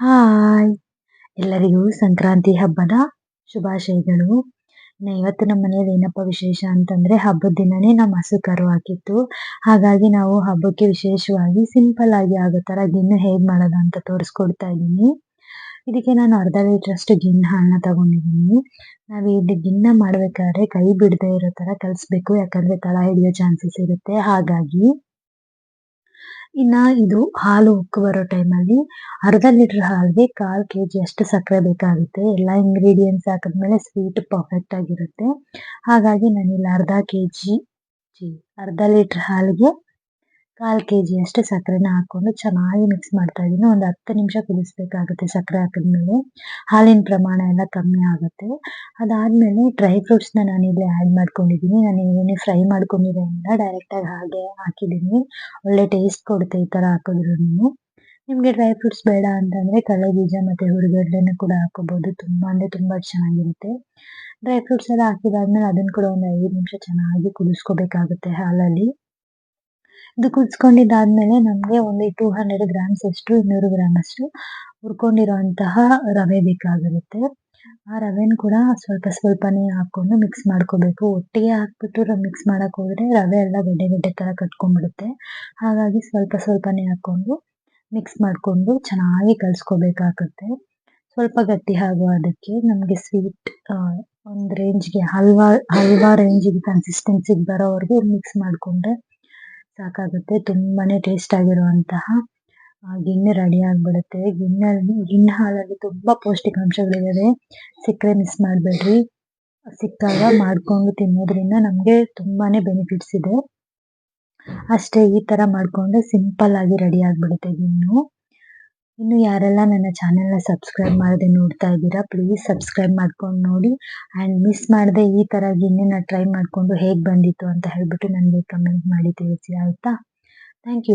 Hi. ಎಲ್ಲರಿಗೂ ಸಂಕ್ರಾಂತಿ ಹಬ್ಬದ ಶುಭಾಶಯಗಳು. ಇವತ್ತು ನಮ್ಮ ಮನೇಲಿ ಏನಪ್ಪ ವಿಶೇಷ ಅಂತಂದ್ರೆ ಹಬ್ಬದ ದಿನನೇ ನಮ್ಮ ಹಸು ಕರು ಹಾಕಿತ್ತು. ಹಾಗಾಗಿ ನಾವು ಹಬ್ಬಕ್ಕೆ ವಿಶೇಷವಾಗಿ ಸಿಂಪಲ್ ಆಗಿ ಆಗೋ ತರ ಗಿಣ್ಣು ಹೇಗ್ ಮಾಡೋದು ಅಂತ ತೋರಿಸ್ಕೊಡ್ತಾ ಇದ್ದೀನಿ. ಇದಕ್ಕೆ ನಾನು ಅರ್ಧ ಲೀಟರ್ ಗಿನ್ನ ಹಾಲನ್ನ ತಗೊಂಡಿದ್ದೀನಿ. ನಾವು ಇಲ್ಲಿ ಗಿಣ್ಣ ಮಾಡ್ಬೇಕಾದ್ರೆ ಕೈ ಬಿಡದೆ ಇರೋ ತರ ಕಲಿಸ್ಬೇಕು, ಯಾಕಂದ್ರೆ ತಳ ಹಿಡಿಯೋ ಚಾನ್ಸಸ್ ಇರುತ್ತೆ. ಹಾಗಾಗಿ ಇನ್ನ ಇದು ಹಾಲು ಉಕ್ಕು ಬರೋ ಟೈಮಲ್ಲಿ ಅರ್ಧ ಲೀಟರ್ ಹಾಲಿಗೆ ಕಾಲ್ ಕೆಜಿ ಅಷ್ಟು ಸಕ್ಕರೆ ಬೇಕಾಗುತ್ತೆ. ಎಲ್ಲ ಇಂಗ್ರೀಡಿಯೆಂಟ್ಸ್ ಹಾಕಿದ್ಮೇಲೆ ಸ್ವೀಟ್ ಪರ್ಫೆಕ್ಟ್ ಆಗಿರುತ್ತೆ. ಹಾಗಾಗಿ ನಾನಿಲ್ಲಿ ಅರ್ಧ ಕೆಜಿ ಅರ್ಧ ಲೀಟರ್ ಹಾಲಿಗೆ ಕಾಲ್ ಕೆಜಿ ಅಷ್ಟು ಸಕ್ಕರೆನ ಹಾಕೊಂಡು ಚೆನ್ನಾಗಿ ಮಿಕ್ಸ್ ಮಾಡ್ತಾ ಇದ್ದೀನಿ ಒಂದು ಹತ್ತು ನಿಮಿಷ ಕುದಿಸ್ಬೇಕಾಗುತ್ತೆ ಸಕ್ಕರೆ ಹಾಕಿದ್ಮೇಲೆ ಹಾಲಿನ ಪ್ರಮಾಣ ಎಲ್ಲ ಕಮ್ಮಿ ಆಗುತ್ತೆ. ಅದಾದಮೇಲೆ ಡ್ರೈ ಫ್ರೂಟ್ಸ್ನ ಇಲ್ಲಿ ಆ್ಯಡ್ ಮಾಡ್ಕೊಂಡಿದ್ದೀನಿ ನಾನು ಏನೇ ಫ್ರೈ ಮಾಡ್ಕೊಂಡಿರೋದ್ರಿಂದ ಡೈರೆಕ್ಟಾಗಿ ಹಾಗೆ ಹಾಕಿದ್ದೀನಿ ಒಳ್ಳೆ ಟೇಸ್ಟ್ ಕೊಡುತ್ತೆ ಈ ಥರ ಹಾಕಿದ್ರು ನಿಮಗೆ ಡ್ರೈ ಫ್ರೂಟ್ಸ್ ಬೇಡ ಅಂತಂದರೆ ಕಡಲೆ ಬೀಜ ಮತ್ತು ಹುರಿಗಡ್ಲೆನ ಕೂಡ ಹಾಕೋಬೋದು. ತುಂಬ ಅಂದರೆ ತುಂಬ ಚೆನ್ನಾಗಿರುತ್ತೆ. ಡ್ರೈ ಫ್ರೂಟ್ಸ್ ಎಲ್ಲ ಹಾಕಿದಾದ್ಮೇಲೆ ಅದನ್ನು ಕೂಡ ಒಂದು ಐದು ನಿಮಿಷ ಚೆನ್ನಾಗಿ ಕುದಿಸ್ಕೋಬೇಕಾಗುತ್ತೆ ಹಾಲಲ್ಲಿ. ಇದು ಕುದಿಸ್ಕೊಂಡಿದ್ದಾದ್ಮೇಲೆ ನಮಗೆ ಒಂದು ಟೂ ಹಂಡ್ರೆಡ್ ಗ್ರಾಮ್ಸ್ ಅಷ್ಟು, ಇನ್ನೂರು ಗ್ರಾಮ್ ಅಷ್ಟು ಹುರ್ಕೊಂಡಿರುವಂತಹ ರವೆ ಬೇಕಾಗಿರುತ್ತೆ. ಆ ರವೆನ ಕೂಡ ಸ್ವಲ್ಪ ಸ್ವಲ್ಪನೇ ಹಾಕೊಂಡು ಮಿಕ್ಸ್ ಮಾಡ್ಕೋಬೇಕು. ಒಟ್ಟಿಗೆ ಹಾಕ್ಬಿಟ್ಟು ಮಿಕ್ಸ್ ಮಾಡಕ್ ಹೋದ್ರೆ ರವೆ ಎಲ್ಲ ಗಡ್ಡೆ ಗಡ್ಡೆ ತರ ಕಟ್ಕೊಂಡ್ಬಿಡುತ್ತೆ. ಹಾಗಾಗಿ ಸ್ವಲ್ಪ ಸ್ವಲ್ಪನೇ ಹಾಕೊಂಡು ಮಿಕ್ಸ್ ಮಾಡಿಕೊಂಡು ಚೆನ್ನಾಗಿ ಕಲಿಸ್ಕೋಬೇಕಾಗುತ್ತೆ. ಸ್ವಲ್ಪ ಗಟ್ಟಿ ಆಗುವುದಕ್ಕೆ ನಮಗೆ ಸ್ವೀಟ್ ಒಂದು ರೇಂಜ್ಗೆ ಹಲ್ವಾ ಹಲ್ವಾ ರೇಂಜಿಗೆ ಕನ್ಸಿಸ್ಟೆನ್ಸಿಗೆ ಬರೋವರೆಗೂ ಮಿಕ್ಸ್ ಮಾಡಿಕೊಂಡ್ರೆ ಸಾಕಾಗುತ್ತೆ. ತುಂಬಾನೇ ಟೇಸ್ಟ್ ಆಗಿರುವಂತಹ ಗಿಣ್ಣು ರೆಡಿ ಆಗ್ಬಿಡುತ್ತೆ. ಗಿಣ್ಣಲ್ಲಿ, ಗಿಣ್ಣು ಹಾಲಲ್ಲಿ ತುಂಬಾ ಪೌಷ್ಟಿಕಾಂಶಗಳಿದಾವೆ. ಸಿಕ್ಕರೆ ಮಿಸ್ ಮಾಡಬೇಡ್ರಿ. ಸಿಕ್ಕಾಗ ಮಾಡ್ಕೊಂಡು ತಿನ್ನೋದ್ರಿಂದ ನಮಗೆ ತುಂಬಾನೇ ಬೆನಿಫಿಟ್ಸ್ ಇದೆ. ಅಷ್ಟೇ ಈ ತರ ಮಾಡ್ಕೊಂಡ್ರೆ ಸಿಂಪಲ್ ಆಗಿ ರೆಡಿ ಆಗ್ಬಿಡುತ್ತೆ ಗಿಣ್ಣು. ಇನ್ನು ಯಾರೆಲ್ಲ ನನ್ನ ಚಾನೆಲ್ನ ಸಬ್ಸ್ಕ್ರೈಬ್ ಮಾಡದೆ ನೋಡ್ತಾ ಇದ್ದೀರಾ ಪ್ಲೀಸ್ ಸಬ್ಸ್ಕ್ರೈಬ್ ಮಾಡ್ಕೊಂಡು ನೋಡಿ. ಅಂಡ್ ಮಿಸ್ ಮಾಡದೆ ಈ ತರ ಗಿಣ್ಣನ್ನ ಟ್ರೈ ಮಾಡ್ಕೊಂಡು ಹೇಗ್ ಬಂದಿತ್ತು ಅಂತ ಹೇಳ್ಬಿಟ್ಟು ನನಗೆ ಕಮೆಂಟ್ ಮಾಡಿ ತಿಳಿಸಿ, ಆಯಿತಾ? Thank you